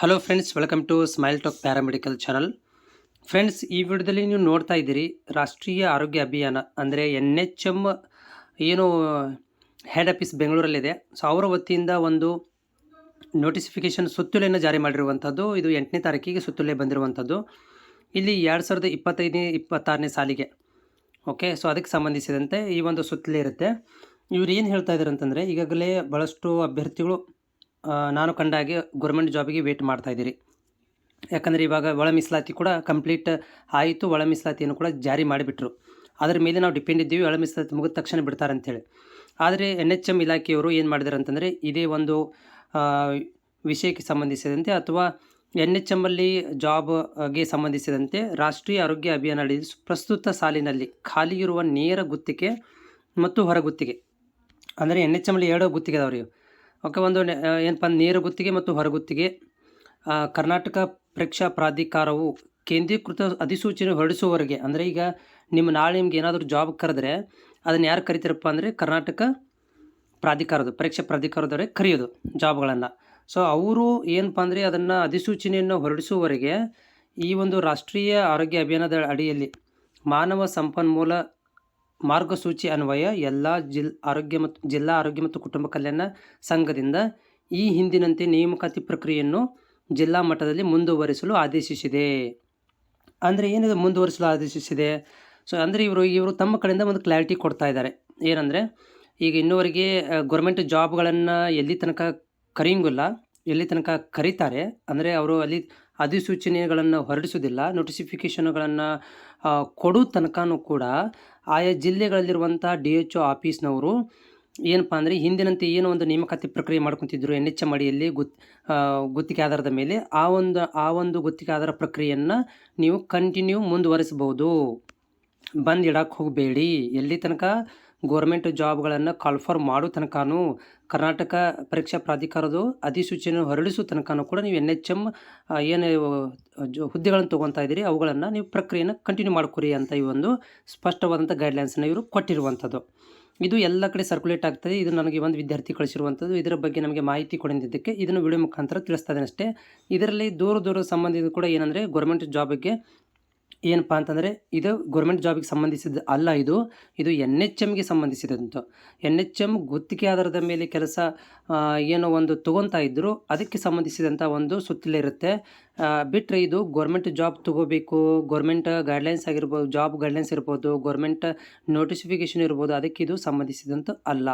Hello friends welcome to smile talk paramedical channel friends ಈ ವಿಡಿಯೋದಲ್ಲಿ ನೀವು ನೋಡ್ತಾ ಇದ್ದೀರಿ ರಾಷ್ಟ್ರೀಯ ಆರೋಗ್ಯ ಅಭಿಯಾನ, ಅಂದರೆ ಎನ್ ಎಚ್ ಎಂ ಏನು ಹೆಡ್ ಆಫೀಸ್ ಬೆಂಗಳೂರಲ್ಲಿದೆ. ಸೊ ಅವರ ವತಿಯಿಂದ ಒಂದು ನೋಟಿಫಿಕೇಶನ್ ಸುತ್ತೋಲೆಯನ್ನು ಜಾರಿ ಮಾಡಿರುವಂಥದ್ದು ಇದು ಎಂಟನೇ ತಾರೀಕಿಗೆ ಸುತ್ತೋಲೆ ಬಂದಿರುವಂಥದ್ದು ಇಲ್ಲಿ ಎರಡು ಸಾವಿರದ ಇಪ್ಪತ್ತೈದನೇ, ಇಪ್ಪತ್ತಾರನೇ ಸಾಲಿಗೆ. ಓಕೆ ಸೊ ಅದಕ್ಕೆ ಸಂಬಂಧಿಸಿದಂತೆ ಈ ಒಂದು ಸುತ್ತಲೇ ಇರುತ್ತೆ. ಇವ್ರು ಏನು ಹೇಳ್ತಾ ಇದ್ದಾರೆ ಅಂತಂದರೆ ಈಗಾಗಲೇ ಭಾಳಷ್ಟು ಅಭ್ಯರ್ಥಿಗಳು ನಾನು ಕಂಡ ಹಾಗೆ ಗೌರ್ಮೆಂಟ್ ಜಾಬಿಗೆ ವೇಟ್ ಮಾಡ್ತಾ ಇದ್ದೀರಿ. ಯಾಕಂದರೆ ಇವಾಗ ಒಳ ಮೀಸಲಾತಿ ಕೂಡ ಕಂಪ್ಲೀಟ್ ಆಯಿತು, ಒಳ ಮೀಸಲಾತಿಯನ್ನು ಕೂಡ ಜಾರಿ ಮಾಡಿಬಿಟ್ರು. ಅದರ ಮೇಲೆ ನಾವು ಡಿಪೆಂಡ್ ಇದ್ದೀವಿ, ಒಳ ಮೀಸಲಾತಿ ಮುಗಿದ ತಕ್ಷಣ ಬಿಡ್ತಾರೆ ಅಂಥೇಳಿ. ಆದರೆ ಎನ್ ಎಚ್ ಎಂ ಇಲಾಖೆಯವರು ಏನು ಮಾಡಿದ್ದಾರೆ ಅಂತಂದರೆ ಇದೇ ಒಂದು ವಿಷಯಕ್ಕೆ ಸಂಬಂಧಿಸಿದಂತೆ ಅಥವಾ ಎನ್ ಎಚ್ ಎಮ್ಮಲ್ಲಿ ಜಾಬ್ಗೆ ಸಂಬಂಧಿಸಿದಂತೆ ರಾಷ್ಟ್ರೀಯ ಆರೋಗ್ಯ ಅಭಿಯಾನ ಅಡಿ ಪ್ರಸ್ತುತ ಸಾಲಿನಲ್ಲಿ ಖಾಲಿ ಇರುವ ನೇರ ಗುತ್ತಿಗೆ ಮತ್ತು ಹೊರಗುತ್ತಿಗೆ. ಅಂದರೆ ಎನ್ ಎಚ್ ಎಮ್ಮಲ್ಲಿ ಎರಡು ಗುತ್ತಿಗೆ ಅದಾವ್ರಿ ಓಕೆ, ಒಂದು ಏನಪ್ಪ ಅಂದ್ರೆ ನೇರ ಗುತ್ತಿಗೆ ಮತ್ತು ಹೊರಗುತ್ತಿಗೆ ಕರ್ನಾಟಕ ಪರೀಕ್ಷಾ ಪ್ರಾಧಿಕಾರವು ಕೇಂದ್ರೀಕೃತ ಅಧಿಸೂಚನೆ ಹೊರಡಿಸುವವರೆಗೆ, ಅಂದರೆ ಈಗ ನಿಮ್ಮ ನಾಳೆ ನಿಮ್ಗೆ ಏನಾದರೂ ಜಾಬ್ ಕರೆದ್ರೆ ಅದನ್ನು ಯಾರು ಕರಿತೀರಪ್ಪ ಅಂದರೆ ಕರ್ನಾಟಕ ಪ್ರಾಧಿಕಾರದ, ಪರೀಕ್ಷಾ ಪ್ರಾಧಿಕಾರದವರೇ ಕರೆಯೋದು ಜಾಬ್ಗಳನ್ನು ಸೊ ಅವರು ಏನಪ್ಪ ಅಂದರೆ ಅದನ್ನು ಅಧಿಸೂಚನೆಯನ್ನು ಹೊರಡಿಸುವವರೆಗೆ ಈ ಒಂದು ರಾಷ್ಟ್ರೀಯ ಆರೋಗ್ಯ ಅಭಿಯಾನದ ಅಡಿಯಲ್ಲಿ ಮಾನವ ಸಂಪನ್ಮೂಲ ಮಾರ್ಗಸೂಚಿ ಅನ್ವಯ ಎಲ್ಲ ಜಿಲ್, ಆರೋಗ್ಯ ಮತ್ತು ಜಿಲ್ಲಾ ಆರೋಗ್ಯ ಮತ್ತು ಕುಟುಂಬ ಕಲ್ಯಾಣ ಸಂಘದಿಂದ ಈ ಹಿಂದಿನಂತೆ ನೇಮಕಾತಿ ಪ್ರಕ್ರಿಯೆಯನ್ನು ಜಿಲ್ಲಾ ಮಟ್ಟದಲ್ಲಿ ಮುಂದುವರಿಸಲು ಆದೇಶಿಸಿದೆ. ಅಂದರೆ ಏನಿದೆ ಮುಂದುವರಿಸಲು ಆದೇಶಿಸಿದೆ? ಸೊ ಅಂದರೆ ಇವರು ಇವರು ತಮ್ಮ ಕಡೆಯಿಂದ ಒಂದು ಕ್ಲಾರಿಟಿ ಕೊಡ್ತಾ ಇದ್ದಾರೆ. ಏನಂದರೆ, ಈಗ ಇನ್ನುವರೆಗೆ ಗೌರ್ಮೆಂಟ್ ಜಾಬ್ಗಳನ್ನು ಎಲ್ಲಿ ತನಕ ಕರೆಯಂಗಿಲ್ಲ, ಎಲ್ಲಿ ತನಕ ಕರೀತಾರೆ, ಅಂದರೆ ಅವರು ಅಲ್ಲಿ ಅಧಿಸೂಚನೆಗಳನ್ನು ಹೊರಡಿಸೋದಿಲ್ಲ ನೋಟಿಸಿಫಿಕೇಷನ್ಗಳನ್ನು ಕೊಡೋ ತನಕನೂ ಕೂಡ ಆಯಾ ಜಿಲ್ಲೆಗಳಲ್ಲಿರುವಂಥ ಡಿ ಎಚ್ ಒ ಆಫೀಸ್ನವರು ಏನಪ್ಪ ಅಂದರೆ ಹಿಂದಿನಂತೆ ಏನೋ ಒಂದು ನೇಮಕಾತಿ ಪ್ರಕ್ರಿಯೆ ಮಾಡ್ಕೊತಿದ್ರು ಎನ್ ಎಚ್ ಎಂ ಅಡಿಯಲ್ಲಿ ಗುತ್ ಗುತ್ತಿಗೆ ಆಧಾರದ ಮೇಲೆ ಆ ಒಂದು ಆ ಒಂದು ಗುತ್ತಿಗೆ ಆಧಾರ ಪ್ರಕ್ರಿಯೆಯನ್ನು ನೀವು ಕಂಟಿನ್ಯೂ ಮುಂದುವರಿಸ್ಬೋದು ಬಂದು ಇಡಕ್ಕೆ ಹೋಗಬೇಡಿ. ಎಲ್ಲಿ ತನಕ ಗೋರ್ಮೆಂಟ್ ಜಾಬ್ಗಳನ್ನು ಕಾಲ್ಫರ್ ಮಾಡೋ ತನಕನೂ ಕರ್ನಾಟಕ ಪರೀಕ್ಷಾ ಪ್ರಾಧಿಕಾರದ ಅಧಿಸೂಚನೆ ಹೊರಡಿಸೋ ತನಕನೂ ಕೂಡ ನೀವು ಎನ್ ಎಚ್ ಎಂ ಏನು ಹುದ್ದೆಗಳನ್ನು ತೊಗೊತಾ ಇದ್ದೀರಿ, ಅವುಗಳನ್ನು ನೀವು ಪ್ರಕ್ರಿಯೆನ ಕಂಟಿನ್ಯೂ ಮಾಡ್ಕೊರಿ ಅಂತ ಈ ಒಂದು ಸ್ಪಷ್ಟವಾದಂಥ ಗೈಡ್ಲೈನ್ಸನ್ನು ಇವರು ಕೊಟ್ಟಿರುವಂಥದ್ದು. ಇದು ಎಲ್ಲ ಕಡೆ ಸರ್ಕ್ಯುಲೇಟ್ ಆಗ್ತದೆ. ಇದು ನನಗೆ ಒಂದು ವಿದ್ಯಾರ್ಥಿ ಕಳಿಸಿರುವಂಥದ್ದು. ಇದರ ಬಗ್ಗೆ ನಮಗೆ ಮಾಹಿತಿ ಕೊಡಿದ್ದಕ್ಕೆ ಇದನ್ನು ವಿಡಿಯೋ ಮುಖಾಂತರ ತಿಳಿಸ್ತಾ ಇದ್ದೇನೆ ಅಷ್ಟೇ. ಇದರಲ್ಲಿ ದೂರ ದೂರ ಸಂಬಂಧಿತ ಕೂಡ ಏನಂದರೆ ಗೌರ್ಮೆಂಟ್ ಜಾಬಿಗೆ ಏನಪ್ಪ ಅಂತಂದರೆ ಇದು ಗೌರ್ಮೆಂಟ್ ಜಾಬಿಗೆ ಸಂಬಂಧಿಸಿದ ಅಲ್ಲ ಇದು ಇದು ಎನ್ ಎಚ್ ಎಮ್ಗೆ ಸಂಬಂಧಿಸಿದಂಥ ಎನ್ ಎಚ್ ಎಂ ಗುತ್ತಿಗೆ ಆಧಾರದ ಮೇಲೆ ಕೆಲಸ ಏನೋ ಒಂದು ತೊಗೊತಾ ಇದ್ದರು ಅದಕ್ಕೆ ಸಂಬಂಧಿಸಿದಂಥ ಒಂದು ಸುತ್ತಲೇ ಇರುತ್ತೆ. ಬಿಟ್ಟರೆ ಇದು ಗೌರ್ಮೆಂಟ್ ಜಾಬ್ ತೊಗೋಬೇಕು ಗೌರ್ಮೆಂಟ್ ಗೈಡ್ಲೈನ್ಸ್ ಆಗಿರ್ಬೋದು ಜಾಬ್ ಗೈಡ್ಲೈನ್ಸ್ ಇರ್ಬೋದು ಗೌರ್ಮೆಂಟ್ ನೋಟಿಫಿಕೇಷನ್ ಇರ್ಬೋದು, ಅದಕ್ಕೆ ಇದು ಸಂಬಂಧಿಸಿದಂಥ ಅಲ್ಲ.